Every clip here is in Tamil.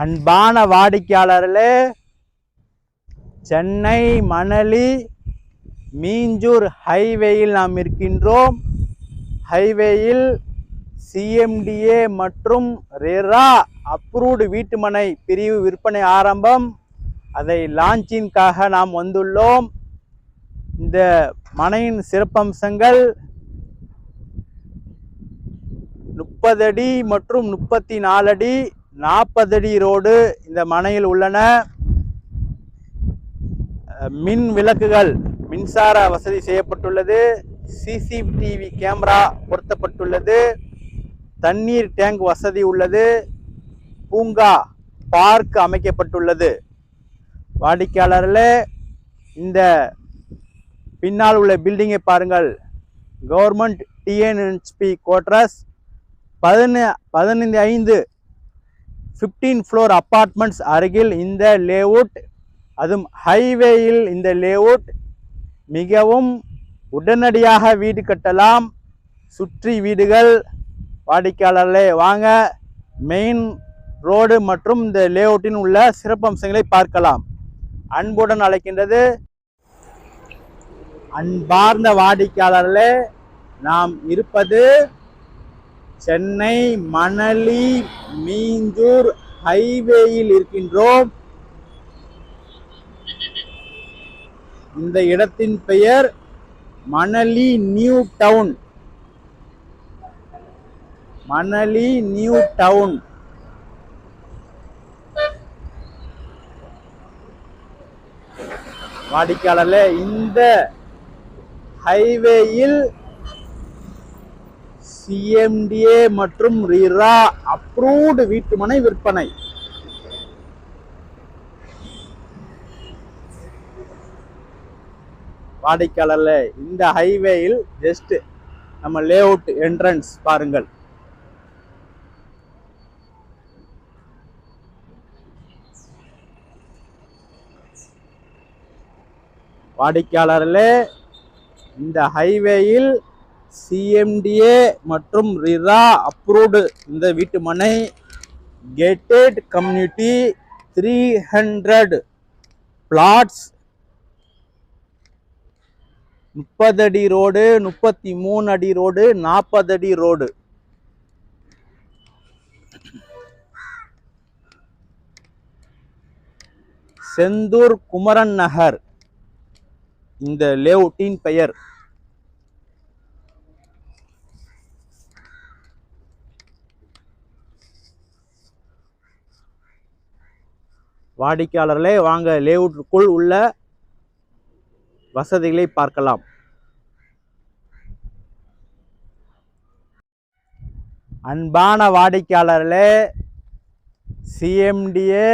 அன்பான வாடிக்கையாளர்களே சென்னை மணலி மீஞ்சூர் ஹைவேயில் நாம் இருக்கின்றோம். ஹைவேயில் சிஎம்டிஏ மற்றும் ரெரா அப்ரூவ்டு வீட்டுமனை பிரிவு விற்பனை ஆரம்பம். அதை லான்ச்சின்காக நாம் வந்துள்ளோம். இந்த மனையின் சிறப்பம்சங்கள் முப்பது அடி மற்றும் முப்பத்தி நாலு அடி நாற்பது அடி ரோடு இந்த மனையில் உள்ளன. மின் விளக்குகள் மின்சார வசதி செய்யப்பட்டுள்ளது. சிசிடிவி கேமரா பொருத்தப்பட்டுள்ளது. தண்ணீர் டேங்க் வசதி உள்ளது. பூங்கா பார்க் அமைக்கப்பட்டுள்ளது. வாடிக்கையாளர்களே இந்த பின்னால் உள்ள பில்டிங்கை பாருங்கள். கவர்மெண்ட் டிஎன்என்ஸ்பி கோட்ரஸ் பதின பதினைந்து ஐந்து ஃபிஃப்டீன் ஃப்ளோர் அப்பார்ட்மெண்ட்ஸ் அருகில் இந்த லேஅவுட் அதுவும் ஹைவேயில் இந்த லேஅவுட் மிகவும் உடனடியாக வீடு கட்டலாம். சுற்றி வீடுகள் வாடிக்கையாளர்களே வாங்க. மெயின் ரோடு மற்றும் இந்த லேஅவுட்டின் உள்ள சிறப்பம்சங்களை பார்க்கலாம். அன்புடன் அழைக்கின்றது. அன்பார்ந்த வாடிக்கையாளர்களே நாம் இருப்பது சென்னை மணலி மீஞ்சூர் ஹைவேயில் இருக்கின்றோம். இந்த இடத்தின் பெயர் Manali new town. Manali new town. வாடிக்கையாளர்களே இந்த ஹைவேயில் சிஎம்டிஏ மற்றும் ரிரா அப்ரூவ்டு வீட்டுமனை விற்பனை. வாடிக்கையாளர்ல இந்த ஹைவேயில் ஜஸ்ட் நம்ம லே அவுட் என்ட்ரன்ஸ் பாருங்கள். வாடிக்கையாளர்ல இந்த ஹைவேயில் சிஎம்டிஏ மற்றும் ரிரா அப்ரூவ்டு இந்த வீட்டு மனை gated community three hundred plots முப்பது அடி ரோடு முப்பத்தி மூணு அடி ரோடு நாற்பது அடி ரோடு செந்தூர் குமரன் நகர். இந்த லேவுட்டின் பெயர் வாடிக்கையாளர்களே வாங்க லேவுட்டுக்குள் உள்ள வசதிகளை பார்க்கலாம். அன்பான வாடிக்கையாளர்களே சிஎம்டிஏ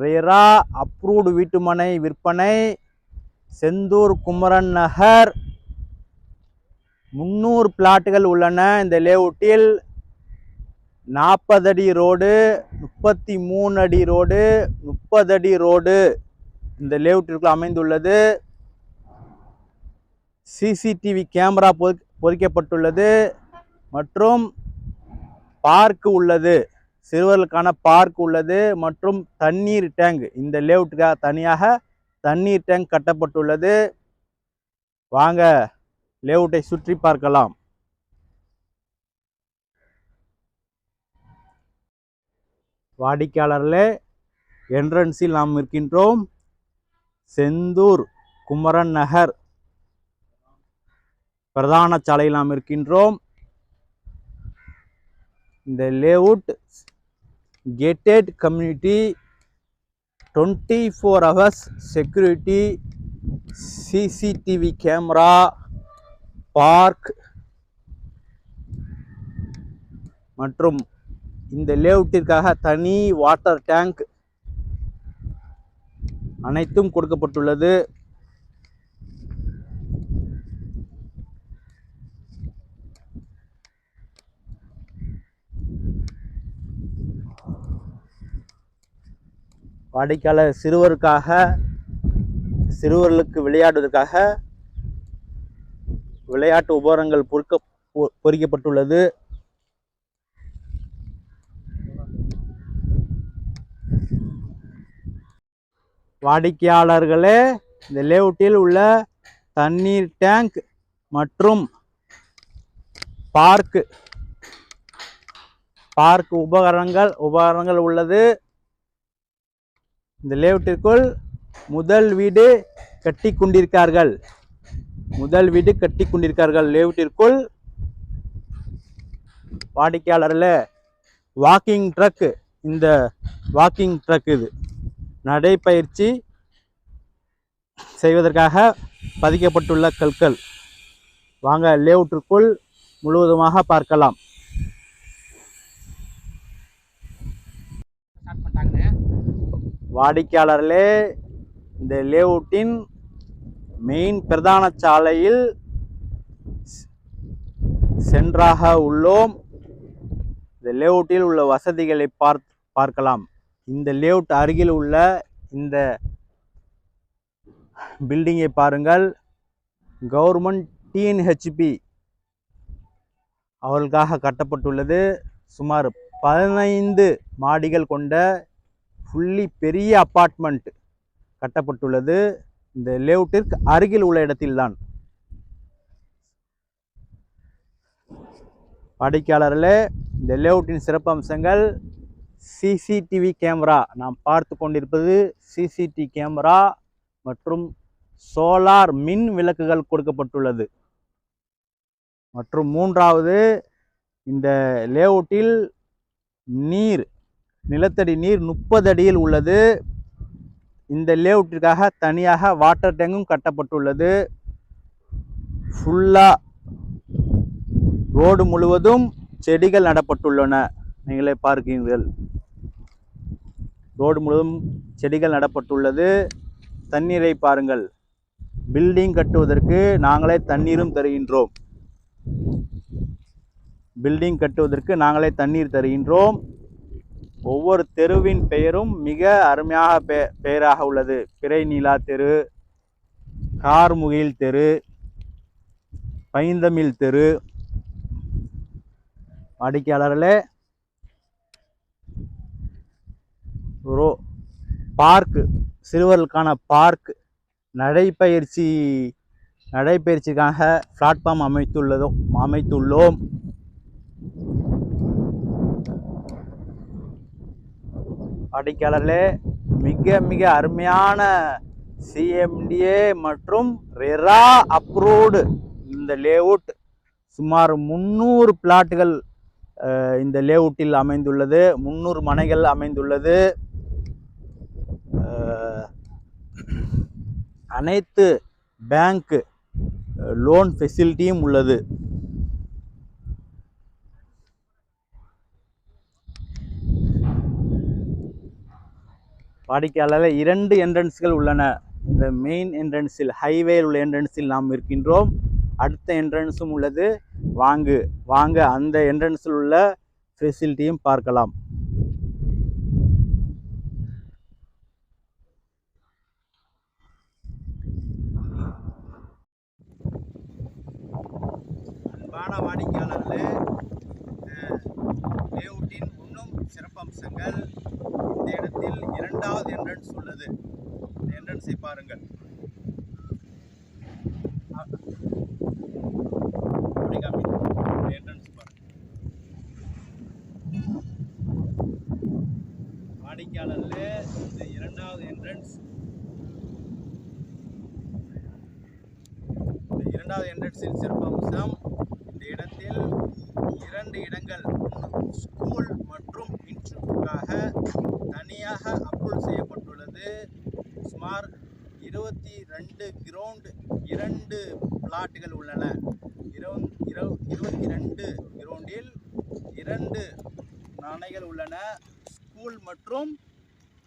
ரேரா அப்ரூவ்டு வீட்டுமனை விற்பனை செந்தூர் குமரன் நகர் முந்நூறு பிளாட்டுகள் உள்ளன. இந்த லேவுட்டில் நாற்பது அடி ரோடு முப்பத்தி மூணு அடி ரோடு முப்பது அடி ரோடு. இந்த லேவுட்டிற்குள் அமைந்துள்ளது. சிசிடிவி கேமரா பொறிக்கப்பட்டுள்ளது. மற்றும் பார்க் உள்ளது. சிறுவர்களுக்கான பார்க் உள்ளது. மற்றும் தண்ணீர் டேங்க் இந்த லேவுட்டுக்காக தனியாக தண்ணீர் டேங்க் கட்டப்பட்டுள்ளது. வாங்க லேவுட்டை சுற்றி பார்க்கலாம். வாடிக்கையாளர்களே என்ட்ரன்ஸில் நாம் இருக்கின்றோம். செந்தூர் குமரன் நகர். பிரதான சாலையில் நாம் இருக்கின்றோம். இந்த layout gated community twenty four hours security CCTV camera park மற்றும் இந்த லேஅவுட்டிற்காக தனி வாட்டர் டேங்க் அனைத்தும் கொடுக்கப்பட்டுள்ளது. வாடிக்கையாளர் சிறுவருக்காக சிறுவர்களுக்கு விளையாடுவதற்காக விளையாட்டு உபகரணங்கள் பொறுக்க பொ- பொறிக்கப்பட்டுள்ளது. வாடிக்கையாளர்களே இந்த லேவுட்டில் உள்ள தண்ணீர் டேங்க் மற்றும் பார்க்கு பார்க் உபகரணங்கள் உபகரணங்கள் உள்ளது. இந்த லேவுட்டிற்குள் முதல் வீடு கட்டி கொண்டிருக்கார்கள் முதல் வீடு கட்டி கொண்டிருக்கார்கள் லேவுட்டிற்குள். வாடிக்கையாளர்ல வாக்கிங் ட்ரக்கு இந்த வாக்கிங் ட்ரக் இது. நடைப்பயிற்சி செய்வதற்காக பதிக்கப்பட்டுள்ள கற்கள். வாங்க லேஅவுட்டிற்குள் முழுவதுமாக பார்க்கலாம். வாடிக்கையாளர்களே இந்த லேஅவுட்டின் மெயின் பிரதான சாலையில் சென்றாக உள்ளோம். இந்த லேஅவுட்டில் உள்ள வசதிகளை பார்த் பார்க்கலாம். இந்த லேஅவுட் அருகில் உள்ள இந்த பில்டிங்கை பாருங்கள். கவர்மெண்ட் டிஎன்ஹெச்பி அவர்களுக்காக கட்டப்பட்டுள்ளது. சுமார் பதினைந்து மாடிகள் கொண்ட ஃபுல்லி பெரிய அப்பார்ட்மெண்ட் கட்டப்பட்டுள்ளது. இந்த லேவுட்டிற்கு அருகில் உள்ள இடத்தில்தான். வாடிக்கையாளர்களே இந்த லேவுட்டின் சிறப்பம்சங்கள் சிசிடிவி கேமரா. நாம் பார்த்து கொண்டிருப்பது சிசிடி கேமரா மற்றும் சோலார் மின் விளக்குகள் கொடுக்கப்பட்டுள்ளது. மற்றும் மூன்றாவது இந்த லேஅவுட்டில் நீர் நிலத்தடி நீர் முப்பது அடியில் உள்ளது. இந்த லேஅவுட்டிற்காக தனியாக வாட்டர் டேங்கும் கட்டப்பட்டுள்ளது. ஃபுல்லாக ரோடு முழுவதும் செடிகள் நடப்பட்டுள்ளன. நீங்களே பார்க்கிறீர்கள். ரோடு முழுவதும் செடிகள் நடப்பட்டுள்ளது. தண்ணீரை பாருங்கள். பில்டிங் கட்டுவதற்கு நாங்களே தண்ணீரும் தருகின்றோம். பில்டிங் கட்டுவதற்கு நாங்களே தண்ணீர் தருகின்றோம். ஒவ்வொரு தெருவின் பெயரும் மிக அருமையாக பெ பெயராக உள்ளது. பிறை நீலா தெரு கார்முகில் தெரு பைந்தமிழ் தெரு. வாடிக்கையாளர்களே ரோ பார்க் சிறுவர்களுக்கான பார்க் நடைப்பயிற்சி நடைப்பயிற்சிக்காக பிளாட்ஃபார்ம் அமைத்துள்ளதோ அமைத்துள்ளோம். வாடிக்கையாளர்களே மிக மிக அருமையான சிஎம்டிஏ மற்றும் ரெரா அப்ரூவ்டு இந்த லேஅவுட் சுமார் முந்நூறு பிளாட்டுகள் இந்த லேஅவுட்டில் அமைந்துள்ளது. முந்நூறு மனைகள் அமைந்துள்ளது. அனைத்து பேங்க் லோன் ஃபெசிலிட்டியும் உள்ளது. வாடிக்கையாளர்கள் இரண்டு என்ட்ரன்ஸ்கள் உள்ளன. இந்த மெயின் என்ட்ரன்ஸில் ஹைவேயில் உள்ள என்ட்ரன்ஸில் நாம் இருக்கின்றோம். அடுத்த என்ட்ரன்ஸும் உள்ளது. வாங்கு வாங்க அந்த என்ட்ரன்ஸில் உள்ள ஃபெசிலிட்டியும் பார்க்கலாம். அன்பான வாடிக்கையாளர்களே. லேஅவுட்டின் இன்னும் சிறப்பம்சங்கள் இந்த இடத்தில் இரண்டாவது என்ட்ரன்ஸ் உள்ளது. இந்த என்ட்ரன்ஸை பாருங்கள். அ- அப்படி வாடிக்கையாளர்களே இந்த இரண்டாவது என்ட்ரன்ஸ் இந்த இரண்டாவது என்ட்ரன்ஸின் சிறப்பம்சம் இந்த இடத்தில் இரண்டு இடங்கள் ஒன்று ஸ்கூல் மற்றும் இன்ஸ்டியூட்டுக்காக தனியாக அப்ரூவல் செய்யப்பட்டுள்ளது சுமார் இருபத்தி ரெண்டு கிரவுண்டு இரண்டு பிளாட்டுகள் உள்ளன. இருபத் இரு- இருபத்தி ரெண்டு கிரவுண்டில் இரண்டு நாணைகள் உள்ளன. ஸ்கூல் மற்றும்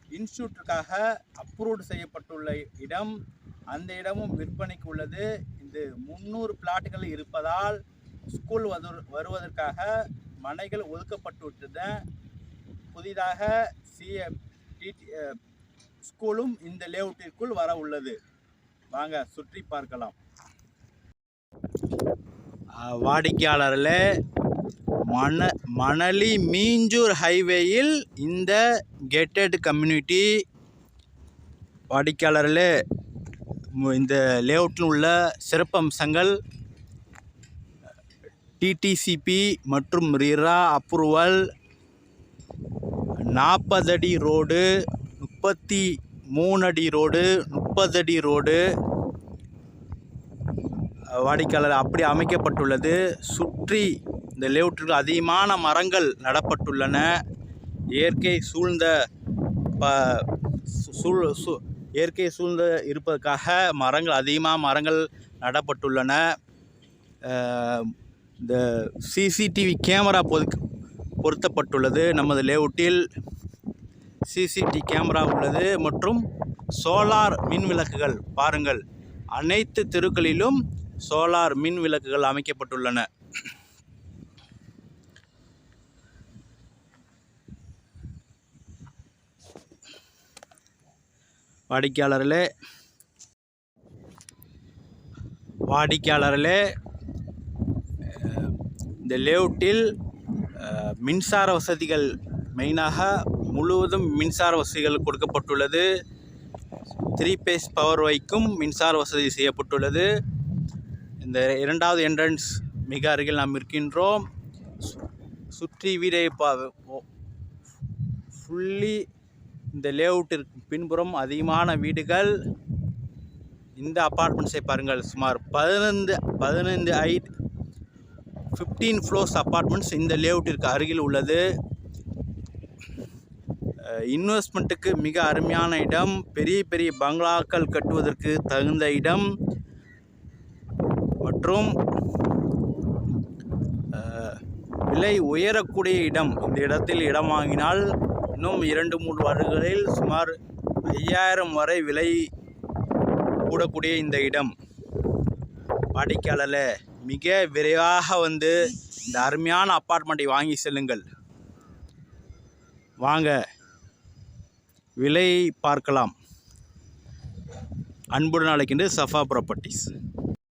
இன்ஸ்டியூட்டுக்காக அப்ரூவ்டு செய்யப்பட்டுள்ள இடம் அந்த இடமும் விற்பனைக்கு உள்ளது. இந்த முந்நூறு பிளாட்டுகள் இருப்பதால் ஸ்கூல் வது வருவதற்காக மனைகள் ஒதுக்கப்பட்டு விட்டது புதிதாக சிஎ ஸ்கூலும் இந்த லேஅவுட்டிற்குள் வர உள்ளது. வாங்க சுற்றி பார்க்கலாம். வாடிக்கையாளர்களே மண மணலி மீஞ்சூர் ஹைவேயில் இந்த கேட்டட் கம்யூனிட்டி வாடிக்கையாளர்களே இந்த லேஅவுட்டில் உள்ள சிறப்பம்சங்கள் டிடிசிபி மற்றும் ரிரா அப்ரூவல் நாற்பது அடி ரோடு முப்பத்தி மூணு அடி ரோடு முப்பது அடி ரோடு. வாடிக்கையாளர் அப்படி அமைக்கப்பட்டுள்ளது. சுற்றி இந்த லேவுட்டிற்கு அதிகமான மரங்கள் நடப்பட்டுள்ளன. இயற்கை சூழ்ந்த ப சூழ் சு இயற்கை சூழ்ந்த இருப்பதற்காக மரங்கள் அதிகமாக மரங்கள் நடப்பட்டுள்ளன. இந்த சிசிடிவி கேமரா பொது பொருத்தப்பட்டுள்ளது. நமது லேவுட்டில் சிசிடி கேமரா உள்ளது மற்றும் சோலார் மின் விளக்குகள் பாருங்கள். அனைத்து தெருக்களிலும் சோலார் மின் விளக்குகள் அமைக்கப்பட்டுள்ளன. வாடிக்கையாளர்களே. வாடிக்கையாளர்களே இந்த லேவுட்டில் மின்சார வசதிகள் மெயினாக முழுவதும் மின்சார வசதிகள் கொடுக்கப்பட்டுள்ளது. த்ரீ பேஸ் பவர் வைக்கும் மின்சார வசதி செய்யப்பட்டுள்ளது. இந்த இரண்டாவது என்ட்ரன்ஸ் மிக அருகில் நாம் இருக்கின்றோம். சு- சுற்றி வீடை ஃபுல்லி இந்த லேஅவுட்டிற்கு பின்புறம் அதிகமான வீடுகள். இந்த அப்பார்ட்மெண்ட்ஸை பாருங்கள். சுமார் பதினைந்து பதினைந்து ஐ ஃபிஃப்டீன் ஃப்ளோர்ஸ் அப்பார்ட்மெண்ட்ஸ் இந்த லேஅவுட்டிற்கு அருகில் உள்ளது. இன்வெஸ்ட்மெண்ட்டுக்கு மிக அருமையான இடம். பெரிய பெரிய பங்களாக்கள் கட்டுவதற்கு தகுந்த இடம். மற்றும் விலை உயரக்கூடிய இடம். இந்த இடத்தில் இடம் வாங்கினால் இன்னும் இரண்டு மூன்று வருடங்களில் சுமார் ஐயாயிரம் வரை விலை கூடக்கூடிய இந்த இடம். வாடிக்கையாளர் மிக விரைவாக வந்து இந்த அருமையான அப்பார்ட்மெண்ட்டை வாங்கி செல்லுங்கள். வாங்க. விலை பார்க்கலாம். அன்புடன் அழைக்கின்ற சஃபா ப்ராப்பர்ட்டிஸ்